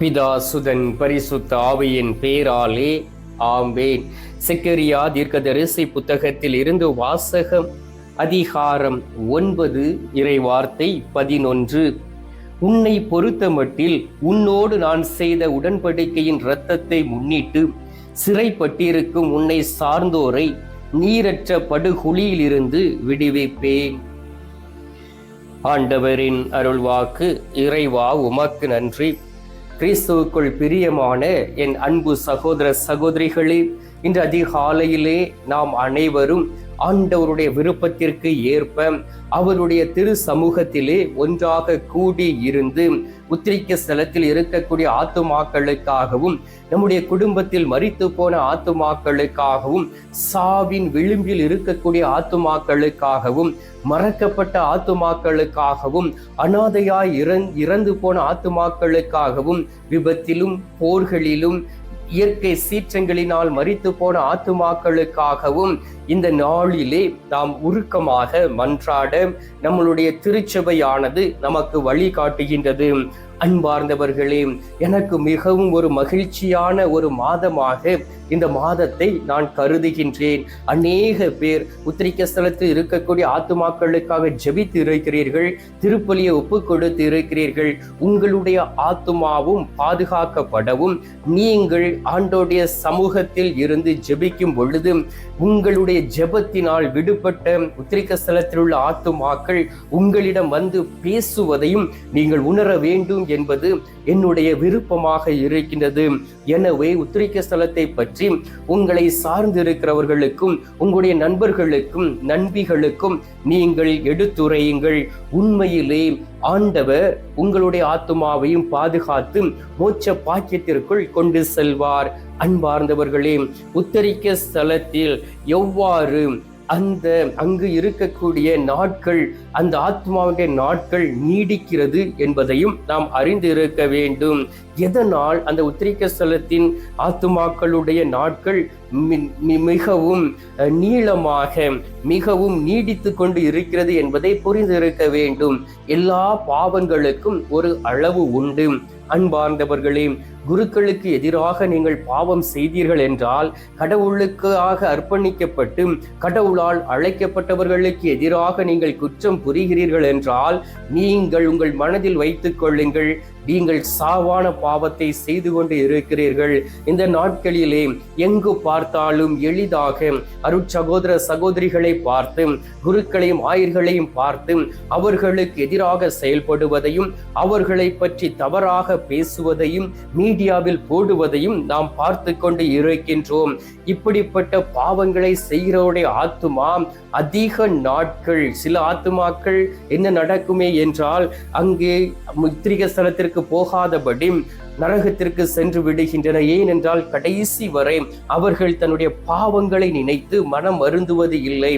பிதா சுதன் பரிசுத்த ஆவியின் பேராலே ஆம்பேன் செக்கரியா தீர்க்கதரிசி புத்தகத்தில் இருந்து வாசகம் அதிகாரம் ஒன்பது இறைவார்த்தை பதினொன்று. உன்னை பொறுத்தமட்டில் உன்னோடு நான் செய்த உடன்படிக்கையின் இரத்தத்தை முன்னிட்டு சிறைப்பட்டிருக்கும் உன்னை சார்ந்தோரை நீரற்ற படுகுழியிலிருந்து விடுவிப்பேன். ஆண்டவரின் அருள்வாக்கு இறைவா உமக்கு நன்றி. கிறிஸ்துவுக்குள் பிரியமான என் அன்பு சகோதர சகோதரிகளே இன்று அதிகாலையிலே நாம் அனைவரும் ஆண்டவருடைய விருப்பத்திற்கு ஏற்ப அவருடைய திரு சமூகத்திலே ஒன்றாக கூடி இருந்து உத்திரிக்க ஸ்தலத்தில் இருக்கக்கூடிய ஆத்துமாக்களுக்காகவும் நம்முடைய குடும்பத்தில் மறித்து போன ஆத்துமாக்களுக்காகவும் சாவின் விளிம்பில் இருக்கக்கூடிய ஆத்துமாக்களுக்காகவும் மறக்கப்பட்ட ஆத்துமாக்களுக்காகவும் அனாதையாய் இறந் இறந்து போன ஆத்துமாக்களுக்காகவும் விபத்திலும் போர்களிலும் இயற்கை சீற்றங்களினால் மறித்து போன ஆத்துமாக்களுக்காகவும் இந்த நாளிலே நாம் உருக்கமாக மன்றாட நம்மளுடைய திருச்சபையானது நமக்கு வழிகாட்டுகின்றது. அன்பார்ந்தவர்களே எனக்கு மிகவும் ஒரு மகிழ்ச்சியான ஒரு மாதமாக இந்த மாதத்தை நான் கருதுகின்றேன். அநேக பேர் உத்திரிக்க ஸ்தலத்தில் இருக்கக்கூடிய ஆத்துமாக்களுக்காக ஜெபித்து இருக்கிறீர்கள் திருப்பலியை ஒப்பு கொடுத்து இருக்கிறீர்கள். உங்களுடைய ஆத்துமாவும் பாதுகாக்கப்படவும். நீங்கள் ஆண்டோடைய சமூகத்தில் இருந்து ஜபிக்கும் பொழுது உங்களுடைய ஜெபத்தினால் விடுபட்ட உத்திரிக்க ஸ்தலத்தில் உள்ள ஆத்துமாக்கள் உங்களிடம் வந்து பேசுவதையும் நீங்கள் உணர வேண்டும் என்பது என்னுடைய விருப்பமாக இருக்கின்றது. எனவே உத்திரிக்க ஸ்தலத்தை பற்றி உங்களை சார்ந்திருக்கிறவர்களுக்கும் உங்களுடைய நண்பர்களுக்கும் நண்பிகளுக்கும் நீங்கள் எடுத்துரையுங்கள். உண்மையிலே ஆண்டவர் உங்களுடைய ஆத்மாவையும் பாதுகாத்து மோட்ச பாக்கியத்திற்குள் கொண்டு செல்வார். அன்பார்ந்தவர்களே உத்தரிக்க ஸ்தலத்தில் எவ்வாறு அந்த அங்கு இருக்கக்கூடிய நாட்கள் அந்த ஆத்மாவுடைய நாட்கள் நீடிக்கிறது என்பதையும் நாம் அறிந்து இருக்க வேண்டும். எதனால்? அந்த உத்திரிக்க ஸ்தலத்தின் ஆத்துமாக்களுடைய நாட்கள் மிகவும் நீளமாக மிகவும் நீடித்து கொண்டு இருக்கிறது என்பதை புரிந்திருக்க வேண்டும். எல்லா பாவங்களுக்கும் ஒரு அளவு உண்டு. அன்பார்ந்தவர்களே குருக்களுக்கு எதிராக நீங்கள் பாவம் செய்தீர்கள் என்றால் கடவுளுக்காக அர்ப்பணிக்கப்பட்டு கடவுளால் அழைக்கப்பட்டவர்களுக்கு எதிராக நீங்கள் குற்றம் புரிகிறீர்கள் என்றால் நீங்கள் உங்கள் மனதில் வைத்துக் கொள்ளுங்கள். நீங்கள் சாவான பாவத்தை செய்து கொண்டு இருக்கிறீர்கள். இந்த நாட்களிலே எங்கு பார்த்தாலும் எளிதாக அருட்சகோதர சகோதரிகளை பார்த்து குருக்களையும் ஆயர்களையும் பார்த்து அவர்களுக்கு எதிராக செயல்படுவதையும் அவர்களை பற்றி தவறாக பேசுவதையும் மீடியாவில் போடுவதையும் நாம் பார்த்து கொண்டு இருக்கின்றோம். இப்படிப்பட்ட பாவங்களை செய்கிறவருடைய ஆத்துமா அதிக நாட்கள் சில ஆத்துமாக்கள் என்ன நடக்குமே என்றால் அங்கே முத்திரிக ஸ்தலத்திற்கு போகாதபடி நரகத்திற்கு சென்று விடுகின்றன. ஏனென்றால் கடைசி வரை அவர்கள் தன்னுடைய பாவங்களை நினைத்து மனம் வருந்துவது இல்லை.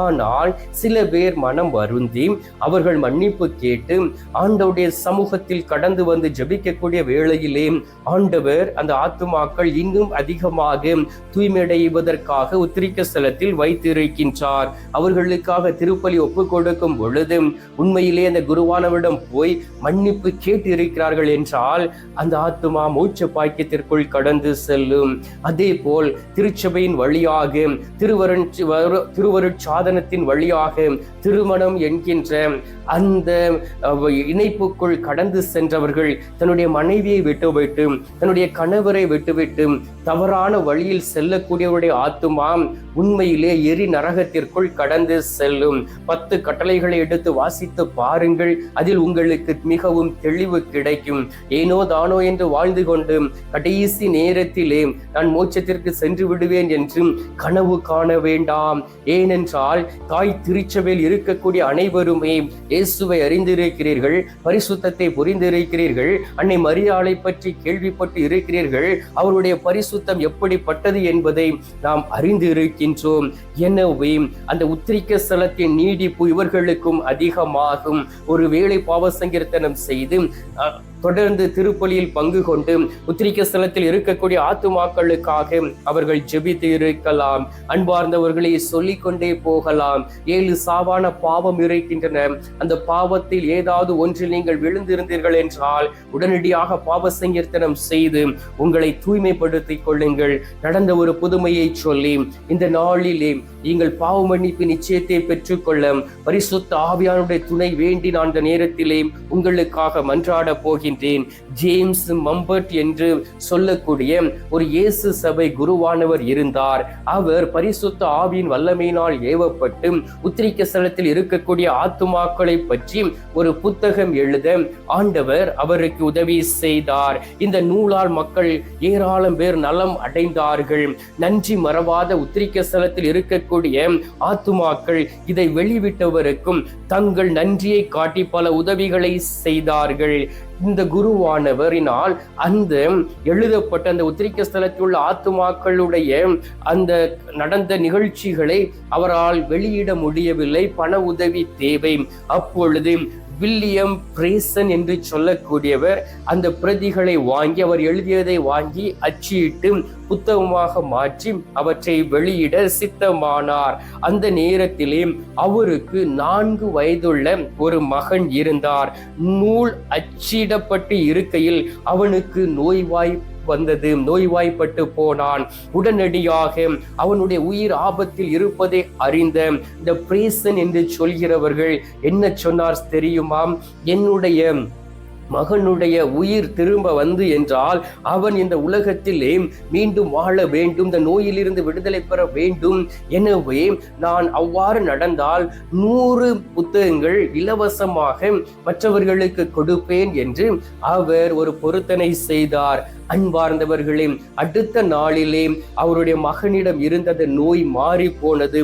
ஆனால் சில பேர் மனம் வருந்தி அவர்கள் மன்னிப்பு கேட்டு ஆண்டவுடைய சமூகத்தில் கடந்து வந்து ஜபிக்கக்கூடிய வேளையிலே ஆண்டவர் அந்த ஆத்துமாக்கள் இன்னும் அதிகமாக தூய்மையடைவதற்காக உத்திரிக்க ஸ்தலத்தில் வைத்திருக்கின்றார். அவர்களுக்காக திருப்பலி ஒப்பு கொடுக்கும் பொழுது உண்மையிலே அந்த குருவானவிடம் போய் மன்னிப்பு கேட்டு இருக்கிறார்கள் என்றால் அந்த ஆத்மா மூச்ச பாக்கியத்திற்குள் கடந்து செல்லும். அதே போல் திருச்சபையின் வழியாக திருவருண் திருவருட்சாதனத்தின் வழியாக திருமணம் என்கின்ற அந்த இணைப்புக்குள் கடந்து சென்றவர்கள் தன்னுடைய மனைவியை விட்டுவிட்டு தன்னுடைய கணவரை விட்டுவிட்டு தவறான வழியில் செல்லக்கூடியவருடைய ஆத்துமா உண்மையிலே எரி நரகத்திற்குள் கடந்து செல்லும். பத்து கட்டளைகளை எடுத்து வாசித்து பாருங்கள். அதில் உங்களுக்கு மிகவும் தெளிவு கிடைக்கும். ஏனோ தானோ என்று வாழ்ந்து கொண்டு கடைசி நேரத்திலே நான் மோட்சத்திற்கு சென்று விடுவேன் என்றும் கனவு காண வேண்டாம். ஏனென்றால் தாய் திருச்சபையில் இருக்கக்கூடிய அனைவருமே இயேசுவை அறிந்திருக்கிறீர்கள் பரிசுத்தத்தை புரிந்திருக்கிறீர்கள் அன்னை மரியாளை பற்றி கேள்விப்பட்டு இருக்கிறீர்கள் அவருடைய பரிசுத்தம் எப்படிப்பட்டது என்பதை நாம் அறிந்து இருக்கின்றோம் எனவே அந்த உத்திரிக்க ஸ்தலத்தின் நீடிப்பு இவர்களுக்கும் அதிகமாகும். ஒரு பாவசங்கீர்த்தனம் செய்து தொடர்ந்து திருப்பலியில் பங்கு கொண்டு உத்திரிக்க ஸ்தலத்தில் இருக்கக்கூடிய ஆத்துமாக்களுக்காக அவர்கள் ஜெபித்து இருக்கலாம். அன்பார்ந்தவர்களை சொல்லிக்கொண்டே போகலாம். ஏழு சாவான பாவம் இருக்கின்றன அந்த பாவத்தில் ஏதாவது ஒன்றில் நீங்கள் விழுந்திருந்தீர்கள் என்றால் உடனடியாக பாவ சங்கீர்த்தனம் செய்து உங்களை தூய்மைப்படுத்திக் கொள்ளுங்கள். நடந்த ஒரு புதுமையை சொல்லி இந்த நாளிலே நீங்கள் பாவ மன்னிப்பு நிச்சயத்தை பெற்றுக்கொள்ள பரிசுத்த ஆவியானுடைய துணை வேண்டி நான் அந்த நேரத்திலே உங்களுக்காக மன்றாட பார்க்கின்றேன் ஜேம்ஸ் மம்பர்ட் என்று சொல்லக்கூடிய ஒரு இயேசு சபை குருவானவர் இருந்தார். அவர் பரிசுத்த ஆவியின் வல்லமையினால் ஏவப்பட்டு உத்திரிக்க ஸ்தலத்தில் இருக்கக்கூடிய ஆத்துமாக்களை பற்றி ஒரு புத்தகம் எழுத ஆண்டவர் அவருக்கு உதவி செய்தார். இந்த நூலால் மக்கள் ஏராளம் பேர் நலம் அடைந்தார்கள். நன்றி மறவாத உத்திரிக்க ஸ்தலத்தில் இருக்கக்கூடிய ஆத்துமாக்கள் இதை வெளிவிட்டவருக்கும் தங்கள் நன்றியை காட்டி பல உதவிகளை செய்தார்கள். இந்த குருவானவரினால் அந்த எழுதப்பட்ட அந்த உத்திரிக்க ஸ்தலத்தில் உள்ள ஆத்துமாக்களுடைய அந்த நடந்த நிகழ்ச்சிகளை அவரால் வெளியிட முடியவில்லை. பண உதவி தேவை. அப்பொழுது வில்லியம் பிரேசன் என்று சொல்லக்கூடியவர் அந்த பிரதிகளை வாங்கி அவர் எழுதியதை வாங்கி அச்சிட்டு புத்தகமாக மாற்றி அவற்றை வெளியிட சித்தமானார். அந்த நேரத்திலே அவருக்கு நான்கு வயதுள்ள ஒரு மகன் இருந்தார். நூல் அச்சிடப்பட்டு இருக்கையில் அவனுக்கு நோய்வாய் வந்தது. நோய்வாய்ப்பட்டு போனான். உடனடியாக அவனுடைய உயிர் ஆபத்தில் இருப்பதை அறிந்த இந்த பிரேசன் என்று சொல்கிறவர்கள் என்ன சொன்னார் தெரியுமாம் என்னுடைய மகனுடைய உயிர் திரும்ப வந்து என்றால் அவன் இந்த உலகத்திலே மீண்டும் வாழ வேண்டும். இந்த நோயிலிருந்து விடுதலை பெற வேண்டும். எனவே நான் அவ்வாறு நடந்தால் நூறு புத்தகங்கள் இலவசமாக மற்றவர்களுக்கு கொடுப்பேன் என்று அவர் ஒரு பொருத்தனை செய்தார். அன்பார்ந்தவர்களே அடுத்த நாளிலே அவருடைய மகனிடம் இருந்தது நோய் மாறி போனது.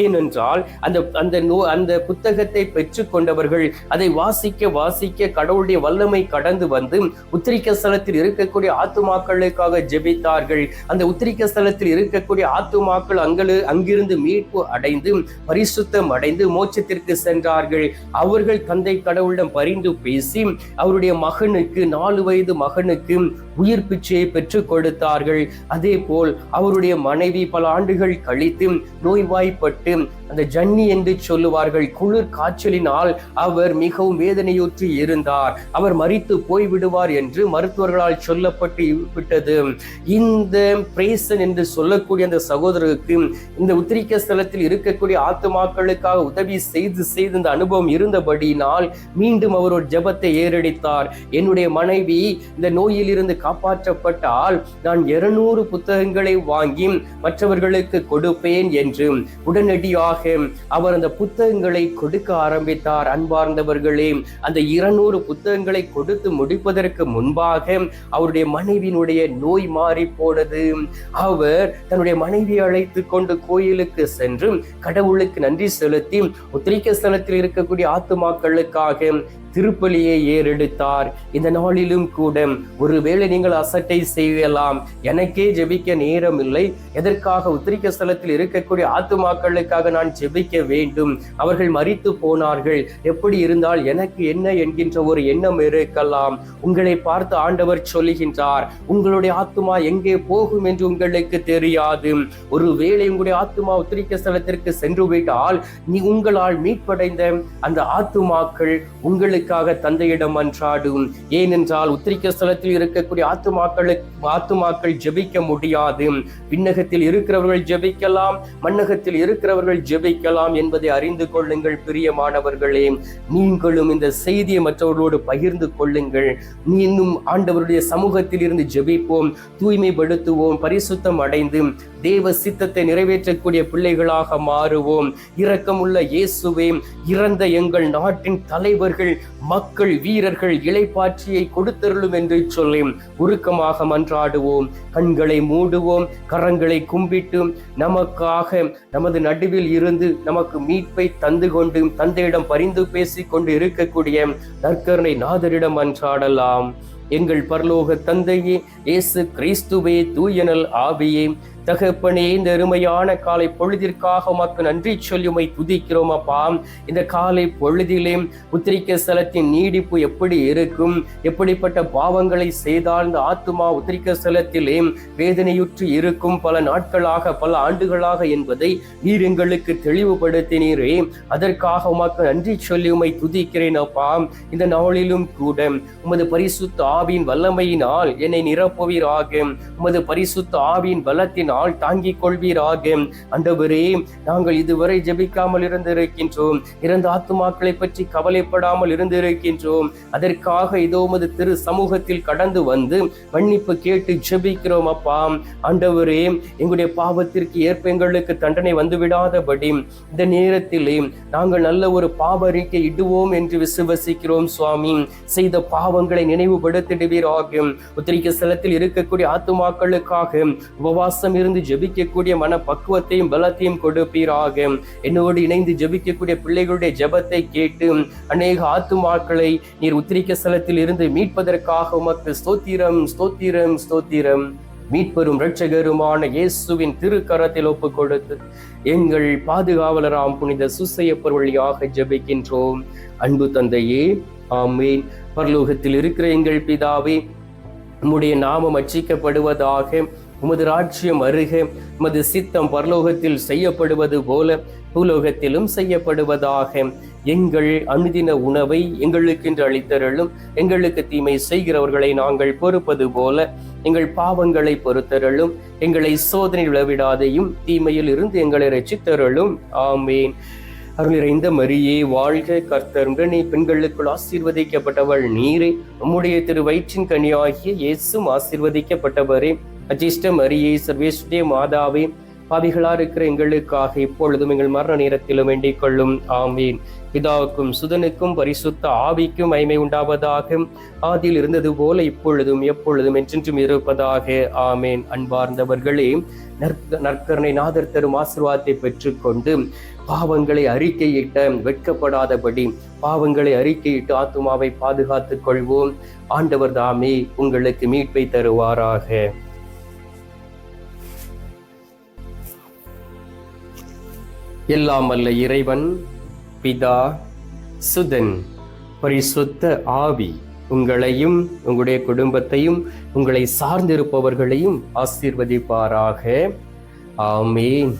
ஏனென்றால் அந்த அந்த நோ அந்த புத்தகத்தை பெற்றுக்கொண்டவர்கள் அதை வாசிக்க வாசிக்க கடவுளுடைய வல்லமை கடந்து வந்து உத்திரிக்க ஸ்தலத்தில் இருக்கக்கூடிய ஆத்துமாக்களுக்காக ஜெபித்தார்கள். அந்த உத்திரிக்க ஸ்தலத்தில் இருக்கக்கூடிய ஆத்துமாக்கள் அங்கலு அங்கிருந்து மீட்பு அடைந்து பரிசுத்தம் அடைந்து மோட்சத்திற்கு சென்றார்கள். அவர்கள் தந்தை கடவுளிடம் பரிந்து பேசி அவருடைய மகனுக்கு நாலு வயது மகனுக்கு உயிர் பிச்சையை பெற்றுக் கொடுத்தார்கள். அதே போல் அவருடைய மனைவி பல ஆண்டுகள் கழித்து நோய்வாய்ப்பட்டு அந்த ஜன்னி என்று சொல்லுவார்கள். குளிர் காய்ச்சலினால் அவர் மிகவும் வேதனையுற்று இருந்தார். அவர் மறித்து போய் விடுவார் என்று மருத்துவர்களால் சொல்லப்பட்டு விட்டது. இந்த பிரேசன் என்று சொல்லக்கூடிய அந்த சகோதரருக்கு இந்த உத்திரிக்க ஸ்தலத்தில் இருக்கக்கூடிய ஆத்துமாக்களுக்காக உதவி செய்து செய்து இந்த அனுபவம் இருந்தபடியினால் மீண்டும் அவர் ஒரு ஜெபத்தை ஏறெடுத்தார். என்னுடைய மனைவி இந்த நோயில் இருந்து காப்பாற்றப்பட்டால் நான் இருநூறு புத்தகங்களை வாங்கி மற்றவர்களுக்கு கொடுப்பேன் என்று உடனடியாக அவர் அந்த புத்தகங்களை கொடுக்க ஆரம்பித்தார். அன்பார்ந்தவர்களே அந்த இருநூறு புத்தகங்களை கொடுத்து முடிப்பதற்கு முன்பாக அவருடைய மனைவியினுடைய நோய் மாறி போனது. அவர் தன்னுடைய மனைவியை அழைத்து கொண்டு கோயிலுக்கு சென்று கடவுளுக்கு நன்றி செலுத்தி உத்திரிக்க ஸ்தலத்தில் இருக்கக்கூடிய ஆத்துமாக்களுக்காக திருப்பலியை ஏறெடுத்தார். இந்த நாளிலும் கூட ஒருவேளை நீங்கள் அசட்டை செய்யலாம். எனக்கே ஜெபிக்க நேரம் இல்லை எதற்காக உத்திரிக்க ஸ்தலத்தில் இருக்கக்கூடிய ஆத்துமாக்களுக்காக நான் ஜெபிக்க வேண்டும். அவர்கள் மறித்து போனார்கள். எப்படி இருந்தால் எனக்கு என்ன என்கின்ற ஒரு எண்ணம் இருக்கலாம். உங்களை பார்த்து ஆண்டவர் சொல்லுகின்றார் உங்களுடைய ஆத்துமா எங்கே போகும் என்று உங்களுக்கு தெரியாது. ஒருவேளை உங்களுடைய ஆத்துமா உத்திரிக்க ஸ்தலத்திற்கு சென்று விட்டால் நீ உங்களால் மீட்படைந்த அந்த ஆத்துமாக்கள் உங்களுக்கு உங்களுக்காக தந்தையிடம் அன்றாடும். ஏனென்றால் உத்திரிக்க ஸ்தலத்தில் இருக்கக்கூடிய ஆத்துமாக்களுக்கு ஆத்துமாக்கள் ஜெபிக்க முடியாது. விண்ணகத்தில் இருக்கிறவர்கள் ஜெபிக்கலாம் மண்ணகத்தில் இருக்கிறவர்கள் ஜெபிக்கலாம் என்பதை அறிந்து கொள்ளுங்கள் பிரியமானவர்களே. நீங்களும் இந்த செய்தியை மற்றவர்களோடு பகிர்ந்து கொள்ளுங்கள். நீ இன்னும் ஆண்டவருடைய சமூகத்தில் இருந்து ஜெபிப்போம் தூய்மைப்படுத்துவோம் பரிசுத்தம் அடைந்து தேவ சித்தத்தை நிறைவேற்றக்கூடிய பிள்ளைகளாக மாறுவோம். இரக்கமுள்ள இயேசுவே இறந்த எங்கள் நாட்டின் தலைவர்கள் மக்கள் வீரர்கள் இளைப்பாற்றியை கொடுத்தருளும் என்று சொல்லி உருக்கமாக மன்றாடுவோம். கண்களை மூடுவோம் கரங்களை கும்பிட்டு நமக்காக நமது நடுவில் இருந்து நமக்கு மீட்பை தந்து கொண்டு தந்தையிடம் பரிந்து பேசிக் கொண்டு இருக்கக்கூடிய நற்கருணை நாதரிடம் அன்றாடலாம் எங்கள் பரலோக தந்தையே இயேசு கிறிஸ்துவே தூயனல் ஆவியே தகப்பனே இந்த அருமையான காலை பொழுதிற்காக உமக்கு நன்றி சொல்லி உமை துதிக்கிறோம் அப்பா. இந்த காலை பொழுதிலே உத்திரிக்க ஸ்தலத்தின் நீடிப்பு எப்படி இருக்கும்? எப்படிப்பட்ட பாவங்களை செய்தால் இந்த ஆத்துமா உத்திரிக்க ஸ்தலத்திலே வேதனையுற்று இருக்கும்? பல நாட்களாக பல ஆண்டுகளாக என்பதை நீர் எங்களுக்கு தெளிவுபடுத்தினீரே. அதற்காக உமக்கு நன்றி சொல்லி உமை துதிக்கிறேன் அப்பா. இந்த நாளிலும் கூட உமது பரிசுத்த ஆவியின் வல்லமையினால் என்னை நிரப்புவீராக. உமது பரிசுத்த ஆவியின் பலத்தினால் தாங்கிக் கொள்வீராக. அண்டவரே நாங்கள் இதுவரை ஜெபிக்காமல் இருந்திருக்கின்றோம். இறந்த ஆத்துமாக்களை பற்றி கவலைப்படாமல் இருந்திருக்கின்றோம். அதற்காக இதோ உமது திரு சமூகத்தில் கடந்து வந்து மன்னிப்பு கேட்டு ஜெபிக்கிறோம் அப்பா. ஆண்டவரே எங்களுடைய பாவத்திற்கு ஏற்ப எங்களுக்கு தண்டனை வந்துவிடாதபடி இந்த நேரத்திலே நாங்கள் நல்ல ஒரு பாவ அறிக்கை இடுவோம் என்று விசுவசிக்கிறோம் சுவாமி. செய்த பாவங்களை நினைவுபடுத்திடுவீராகும் உத்திரிக்க ஸ்தலத்தில் இருக்கக்கூடிய ஆத்துமாக்களுக்காக உபவாசம் இருந்து ஜெபிக்கக்கூடிய மன பக்குவத்தையும் பலத்தையும் கொடுப்பீராக. என்னோடு இணைந்து ஜெபிக்கக்கூடிய பிள்ளைகளுடைய ஜெபத்தை கேட்டு அநேக ஆத்துமாக்களை நீர் உத்திரிக்க ஸ்தலத்தில் இருந்து மீட்பதற்காக உமக்கு ஸ்தோத்திரம் ஸ்தோத்திரம் ஸ்தோத்திரம். மீட்பெரும் இரட்சகருமான இயேசுவின் திருக்கரத்தில் ஒப்பு கொடுத்து எங்கள் பாதுகாவலராம் புனித சுசையப்பர் வழியாக ஜபிக்கின்றோம். அன்பு தந்தையே ஆமேன். பரலோகத்தில் இருக்கிற எங்கள் பிதாவே உம்முடைய நாமம் அச்சிக்கப்படுவதாக உமது ராஜ்யம் அருக உமது சித்தம் பரலோகத்தில் செய்யப்படுவது போல பூலோகத்திலும் செய்யப்படுவதாக. எங்கள் அனுதின உணவை எங்களுக்கென்று அளித்தருளும். எங்களுக்கு தீமை செய்கிறவர்களை நாங்கள் பொறுப்பது போல எங்கள் பாவங்களை பொறுத்தருளும். எங்களை சோதனை விழவிடாதையும் தீமையில் இருந்து எங்களை ரட்சித்தருளும் ஆமேன். அருள் நிறைந்த மரியே வாழ்க கர்த்தருடன் நீ பெண்களுக்குள் ஆசீர்வதிக்கப்பட்டவள் நீரே. உம்முடைய திரு வயிற்றின் கனியாகிய இயேசும் ஆசீர்வதிக்கப்பட்டவரே. அஜிஷ்ட மரியே சர்வேஸ்வரிய மாதாவே பாவிகளா இருக்கிற எங்களுக்காக இப்பொழுதும் எங்கள் மரண நேரத்திலும் வேண்டிக் கொள்ளும். ஆமீன். பிதாவுக்கும் சுதனுக்கும் பரிசுத்த ஆவிக்கும் மைமை உண்டாவதாக. ஆதியில் இருந்தது போல இப்பொழுதும் எப்பொழுதும் என்றென்றும் இருப்பதாக. ஆமேன். அன்பார்ந்தவர்களே நற்க நற்கரணை நாதர் தரும் ஆசிர்வாதத்தை பெற்றுக்கொண்டு பாவங்களை அறிக்கையிட்ட வெட்கப்படாதபடி பாவங்களை அறிக்கையிட்டு ஆத்துமாவை பாதுகாத்துக் கொள்வோம். ஆண்டவர் தாமே உங்களுக்கு மீட்பை தருவாராக. எல்லாம் வல்ல இறைவன் பிதா சுதன் பரிசுத்த ஆவி. உங்களையும் உங்களுடைய குடும்பத்தையும் உங்களை சார்ந்திருப்பவர்களையும் ஆசீர்வதிப்பாராக. ஆமேன்.